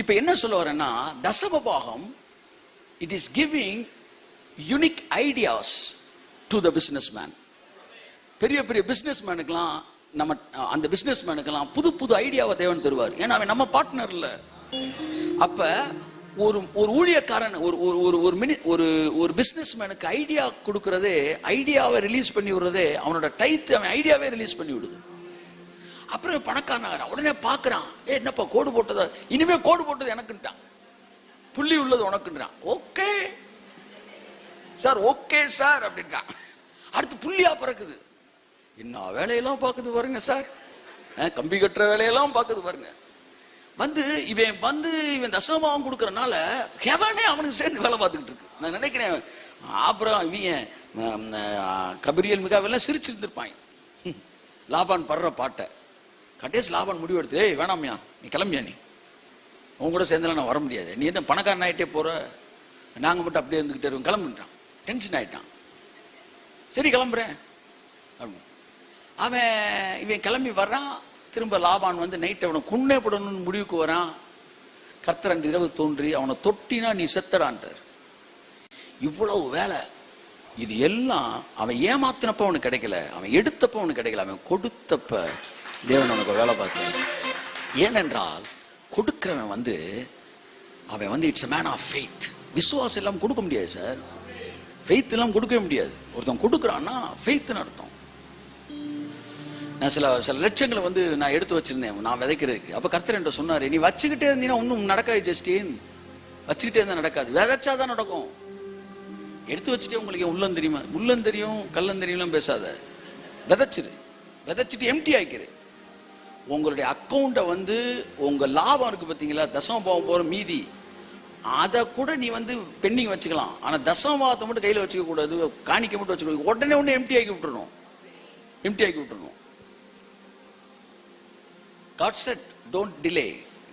இப்போ என்ன சொல்ல வரேன்னா தசமபாகம் it is giving unique ideas to the businessman பெரிய பெரிய பிஸ்னஸ் மேனுக்கெல்லாம் நம்ம அந்த பிஸ்னஸ் மேனுக்கெல்லாம் புது புது ஐடியாவை தேவன் தருவார். ஏன்னா அவன் நம்ம பார்ட்னர் இல்லை. அப்ப ஒரு ஒரு ஊழியக்காரன் ஒரு ஒரு ஒரு ஒரு மினி ஒரு ஒரு பிஸ்னஸ் மேனுக்கு ஐடியா கொடுக்கறதே ஐடியாவை ரிலீஸ் பண்ணி விடுறதே அவனோட டைத்து அவன் ஐடியாவே ரிலீஸ் பண்ணி விடுது. அப்புறம் பணக்காரனாகிறான். உடனே பார்க்கறான். ஏ என்னப்பா கோடு போட்டதா? இனிமே கோடு போட்டது எனக்குன்ட்டான் புள்ளி உள்ளது உனக்குன்றான். ஓகே. சார் ஓகே சார் அப்படின்ட்டான் அடுத்து புள்ளியா பிறக்குது. என்ன வேலையெல்லாம் பார்க்குது பாருங்க சார். கம்பி கட்டுற வேலையெல்லாம் பார்க்குது பாருங்க. வந்து இவன் வந்து இவன் தசமாவும் கொடுக்கறனால எவனே அவனுக்கு சேர்ந்து வேலை பார்த்துக்கிட்டு இருக்கு. நான் நினைக்கிறேன் அப்புறம் இவன் கபிரியல் மிகாவெல்லாம் சிரிச்சிருந்திருப்பாங்க லாபான் படுற பாட்டை. கடைசி லாபம் முடிவு எடுத்து ஏய் வேணாம்யா நீ கிளம்பியா நீ? உன் கூட சேர்ந்தெல்லாம் நான் வர முடியாது. நீ என்ன பணக்காரன் ஆகிட்டே போகிற நாங்கள் மட்டும் அப்படியே இருந்துக்கிட்டே இருக்கோம். கிளம்புன்றான். டென்ஷன் ஆகிட்டான் சரி கிளம்புறேன். அப்படின்னு. அவன் இவன் கிளம்பி வர்றான். திரும்ப லாபான் வந்து நைட் அவனை குன்னே போடணும்னு முடிவுக்கு வரான். கர்த்தர் அன்று இரவு தோன்றி அவனை தொட்டினா நீ செத்தடான்றார். இவ்வளவு வேலை. இது எல்லாம் அவன் ஏமாத்தினப்ப அவனுக்கு கிடைக்கல. அவன் எடுத்தப்ப அவனுக்கு கிடைக்கல. அவன் கொடுத்தப்ப தேவன் உனக்கு வேலை பார்த்தேன் ஏனென்றால் கொடுக்கிறவன் வந்து அவன் வந்து இட்ஸ் மேன் ஆஃப் ஃபெய்த் விசுவாசம் எல்லாம் கொடுக்க முடியாது சார் ஃபெய்த் எல்லாம் கொடுக்கவே முடியாது. ஒருத்தன் கொடுக்குறான்னா ஃபெய்த்னு அர்த்தம். நான் சில சில லட்சங்களை வந்து நான் எடுத்து வச்சிருந்தேன் நான் விதைக்கிறதுக்கு. அப்போ கர்த்தர் என்ற சொன்னார் நீ வச்சுக்கிட்டே இருந்தீங்கன்னா ஒன்றும் நடக்காது ஜஸ்டின். வச்சுக்கிட்டே இருந்தால் நடக்காது. விதைச்சாதான் நடக்கும். எடுத்து வச்சுட்டே உங்களுக்கு உள்ளம் தெரியுமா? உள்ளம் தெரியும் கள்ளம் தெரியும்லாம் பேசாத. விதைச்சிரு. விதைச்சிட்டு எம்டி ஆகிக்கிறேன் உங்களுடைய அக்கௌண்ட்டை வந்து உங்க லாபம் இருக்கு பார்த்தீங்களா தசம பாவம் போற மீதி. அதை கூட நீ வந்து பெண்டிங் வச்சுக்கலாம். ஆனால் தசம பாவத்தை மட்டும் கையில் வச்சுக்க கூடாது. காணிக்க மட்டும் வச்சுக்க உடனே உடனே எம்டி ஆக்கி விட்டுறணும். எம்டி ஆக்கி விட்டுறணும். God said don't delay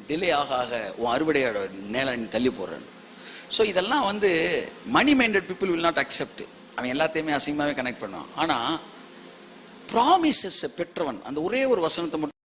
delay ஆக ஆக உன் அறுவடையோட நேரம் நீ தள்ளி போடுறேன். ஸோ இதெல்லாம் வந்து money minded people will not accept அவன் எல்லாத்தையுமே அசிங்கமாகவே கனெக்ட் பண்ணுவான். ஆனால் ப்ராமிசஸ் பெற்றவன் அந்த ஒரே ஒரு வசனத்தை மட்டும்